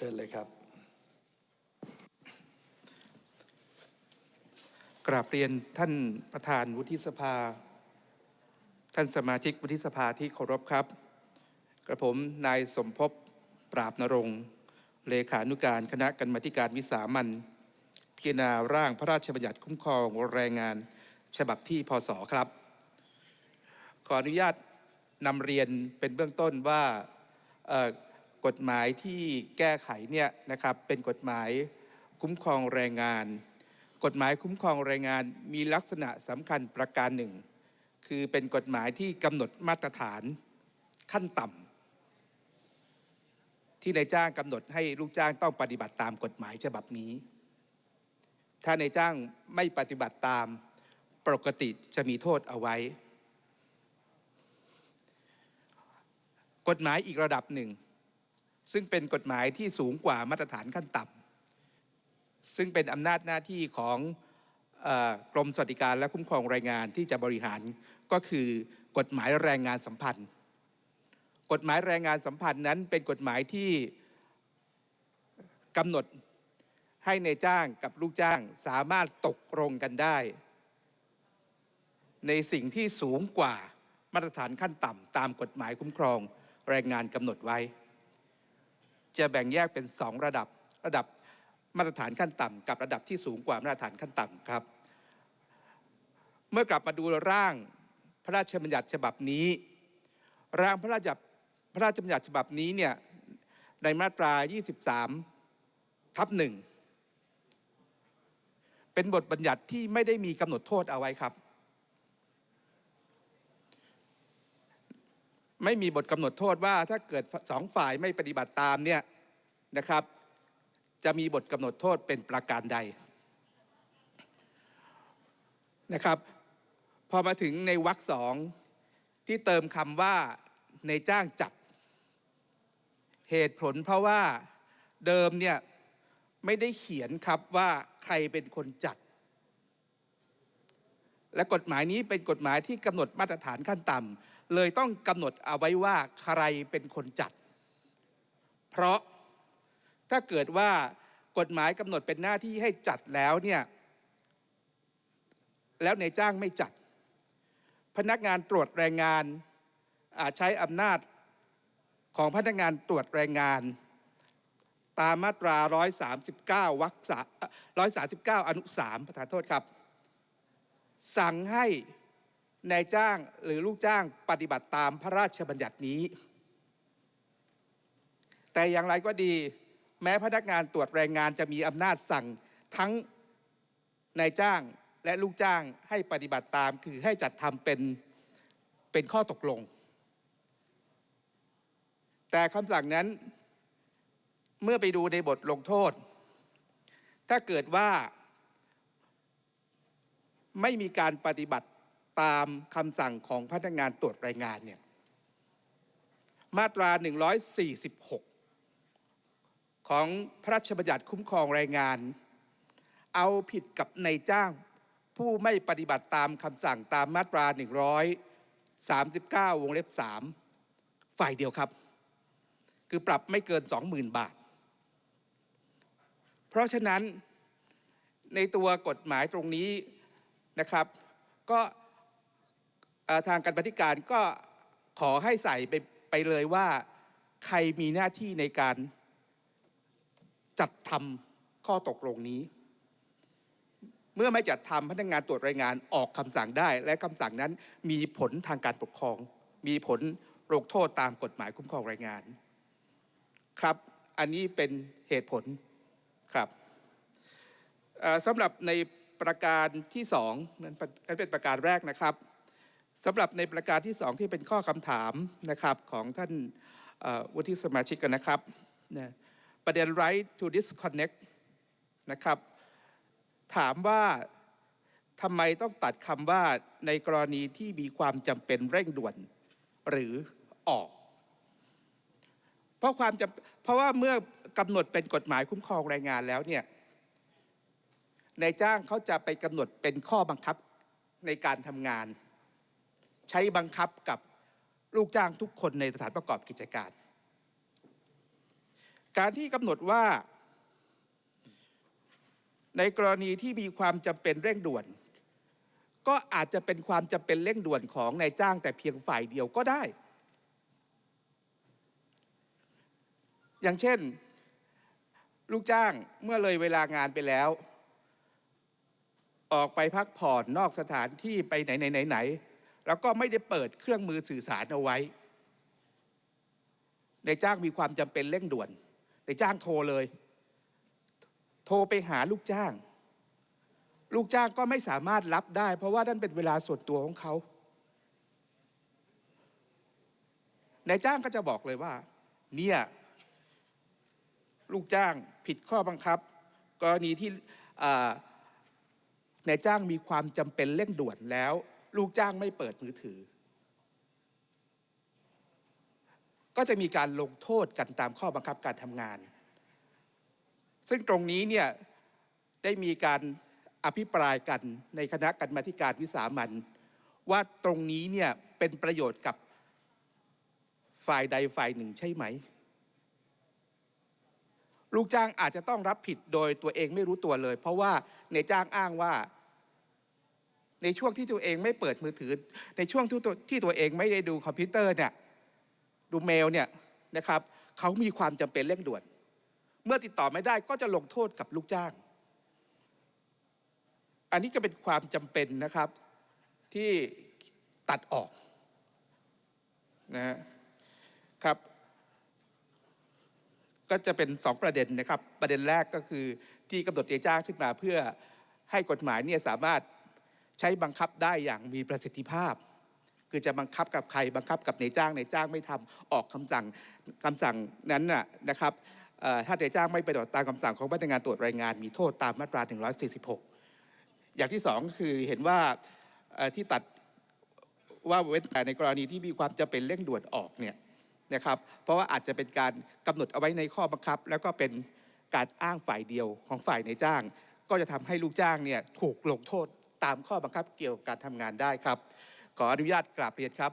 เชิญเลยครับกราบเรียนท่านประธานวุฒิสภา ท่านสมาชิกวุฒิสภาที่เคารพครับ กระผมนายสมภพปราบนรงเลขานุการคณะกรรมาธิการวิสามันพิจารณาร่างพระราชบัญญัติคุ้มครองแรงงานฉบับที่พศครับ ขออนุญาตนำเรียนเป็นเบื้องต้นว่า กฎหมายที่แก้ไขเนี่ยนะครับเป็นกฎหมายคุ้มครองแรงงาน กฎหมายคุ้มครองแรงงานมีลักษณะสำคัญประการหนึ่ง คือเป็นกฎหมายที่กำหนดมาตรฐานขั้นต่ำที่นายจ้างกำหนดให้ลูกจ้างต้องปฏิบัติตามกฎหมายฉบับนี้ ถ้านายจ้างไม่ปฏิบัติตามปกติจะมีโทษเอาไว้ กฎหมายอีกระดับหนึ่ง ซึ่งเป็นกฎหมายที่สูงกว่ามาตรฐานขั้นต่ำซึ่งเป็นอำนาจหน้าที่ของอกรมสวัสดิการและคุ้มครองแรงงานที่จะบริหารก็คือกฎหมายแรงงานสัมพันธ์ กฎหมายแรงงานสัมพันธ์นั้นเป็นกฎหมายที่กำหนดให้ในจ้างกับลูกจ้างสามารถตกลงกันได้ ในสิ่งที่สูงกว่ามาตรฐานขั้นต่ำตามกฎหมายคุ้มครองแรงงานกำหนดไว้ จะแบ่งแยกเป็นสองระดับ ระดับมาตรฐานขั้นต่ำกับระดับที่สูงกว่ามาตรฐานขั้นต่ำครับ เมื่อกลับมาดูร่างพระราชบัญญัติฉบับนี้ ร่างพระราชพระราชบัญญัติฉบับนี้เนี่ยในมาตรา 23 ทับหนึ่งเป็นบทบัญญัติที่ไม่ได้มีกำหนดโทษเอาไว้ครับ ไม่มีบทกำหนดโทษว่าถ้าเกิดสองฝ่ายไม่ปฏิบัติตามเนี่ยนะครับ จะมีบทกำหนดโทษเป็นประการใดนะครับ พอมาถึงในวรรคสองที่เติมคำว่าในจ้างจัดเหตุผลเพราะว่าเดิมเนี่ยไม่ได้เขียนครับว่าใครเป็นคนจัด และกฎหมายนี้เป็นกฎหมายที่กำหนดมาตรฐานขั้นต่ำ เลยต้องกำหนดเอาไว้ว่าใครเป็นคนจัด เพราะถ้าเกิดว่ากฎหมายกำหนดเป็นหน้าที่ให้จัดแล้วเนี่ยแล้วในจ้างไม่จัด พนักงานตรวจแรงงานอาจใช้อำนาจของพนักงานตรวจแรงงาน ตามมาตรา 139วรรค139 อนุ 3 ประธานโทษครับ สั่งให้ นายจ้างหรือลูกจ้างปฏิบัติตามพระราชบัญญัตินี้ แต่อย่างไรก็ดี แม้พนักงานตรวจแรงงานจะมีอำนาจสั่งทั้งนายจ้างและลูกจ้างให้ปฏิบัติตามคือให้จัดทำเป็นเป็นข้อตกลง แต่คำสั่งนั้นเมื่อไปดูในบทลงโทษ ถ้าเกิดว่าไม่มีการปฏิบัติ ตามคำสั่งของพนักงานตรวจรายงานเนี่ยมาตรา 146 ของพระราชบัญญัติคุ้มครองแรงงาน เอาผิดกับนายจ้าง ผู้ไม่ปฏิบัติตามคำสั่งตามมาตรา 139 วงเล็บ 3 ฝ่ายเดียวครับ คือปรับไม่เกิน 20,000 บาท เพราะฉะนั้นในตัวกฎหมายตรงนี้นะครับ ก็ ทางการปฏิการก็ขอให้ใส่ไปไปเลยว่าใครมีหน้าที่ในการจัดทำข้อตกลงนี้ เมื่อไม่จัดทำพนักงานตรวจรายงานออกคำสั่งได้ และคำสั่งนั้นมีผลทางการปกครอง มีผลลงโทษตามกฎหมายคุ้มครองแรงงาน ครับ อันนี้เป็นเหตุผลครับสำหรับในประการที่สองนั้นเป็นประการแรกนะครับ สำหรับในประการที่สองที่เป็นข้อคำถามนะครับของท่านวุฒิสมาชิกกันนะครับนะประเด็น right to disconnect นะครับถามว่าทำไมต้องตัดคำว่าในกรณีที่มีความจำเป็นเร่งด่วนหรือออก เพราะความจำเพราะว่าเมื่อกำหนดเป็นกฎหมายคุ้มครองแรงงานแล้วเนี่ยนายจ้างเขาจะไปกำหนดเป็นข้อบังคับในการทำงาน ใช้บังคับกับลูกจ้างทุกคนในสถานประกอบกิจการ การที่กำหนดว่า ในกรณีที่มีความจำเป็นเร่งด่วน ก็อาจจะเป็นความจำเป็นเร่งด่วนของนายจ้างแต่เพียงฝ่ายเดียวก็ได้ อย่างเช่น ลูกจ้างเมื่อเลยเวลางานไปแล้ว ออกไปพักผ่อนนอกสถานที่ไปไหนไหนไหนไหน แล้วก็ไม่ได้เปิดเครื่องมือสื่อสารเอาไว้ในจ้างมีความจำเป็นเร่งด่วนในจ้างโทรเลย โทรไปหาลูกจ้าง ลูกจ้างก็ไม่สามารถรับได้ เพราะว่านั่นเป็นเวลาส่วนตัวของเขานายจ้างก็จะบอกเลยว่า เนี่ย ลูกจ้างผิดข้อบังคับ กรณีที่อ่านายจ้างมีความจำเป็นเร่งด่วนแล้ว ลูกจ้างไม่เปิดมือถือ ก็จะมีการลงโทษกันตามข้อบังคับการทำงาน ซึ่งตรงนี้เนี่ยได้มีการอภิปรายกันในคณะกรรมาธิการวิสามันว่าตรงนี้เนี่ยเป็นประโยชน์กับฝ่ายใดฝ่ายหนึ่งใช่ไหม ลูกจ้างอาจจะต้องรับผิดโดยตัวเองไม่รู้ตัวเลย เพราะว่าในจ้างอ้างว่า ในช่วงที่ตัวเองไม่เปิดมือถือ ในช่วงที่ตัวที่ตัวเองไม่ได้ดูคอมพิวเตอร์เนี่ยดูเมลเนี่ยนะครับเขามีความจำเป็นเร่งด่วน เมื่อติดต่อไม่ได้ก็จะลงโทษกับลูกจ้าง อันนี้ก็เป็นความจำเป็นนะครับที่ตัดออกนะครับ ก็จะเป็นสองประเด็นนะครับ ประเด็นแรกก็คือที่กำหนดเอจ้างขึ้นมาเพื่อให้กฎหมายเนี่ยสามารถ ใช้บังคับได้อย่างมีประสิทธิภาพ คือจะบังคับกับใครบังคับกับนายจ้างนายจ้างไม่ทำออกคำสั่งคำสั่งนั้นน่ะนะครับถ้านายจ้างไม่ไปฏิบัติตามคำสั่งของพนักงานตรวจรายงาน มีโทษตามมาตรา 146 อย่างที่สองคือเห็นว่าที่ตัดว่าเว้นแต่ในกรณีที่มีความจำเป็นเร่งด่วนออกเนี่ยนะครับเพราะว่าอาจจะเป็นการกำหนดเอาไว้ในข้อบังคับ แล้วก็เป็นการอ้างฝ่ายเดียวของฝ่ายในจ้าง ก็จะทำให้ลูกจ้างเนี่ยถูกลงโทษ ตามข้อบังคับเกี่ยวกับการทำงานได้ครับ ขออนุญาตกราบเรียนครับ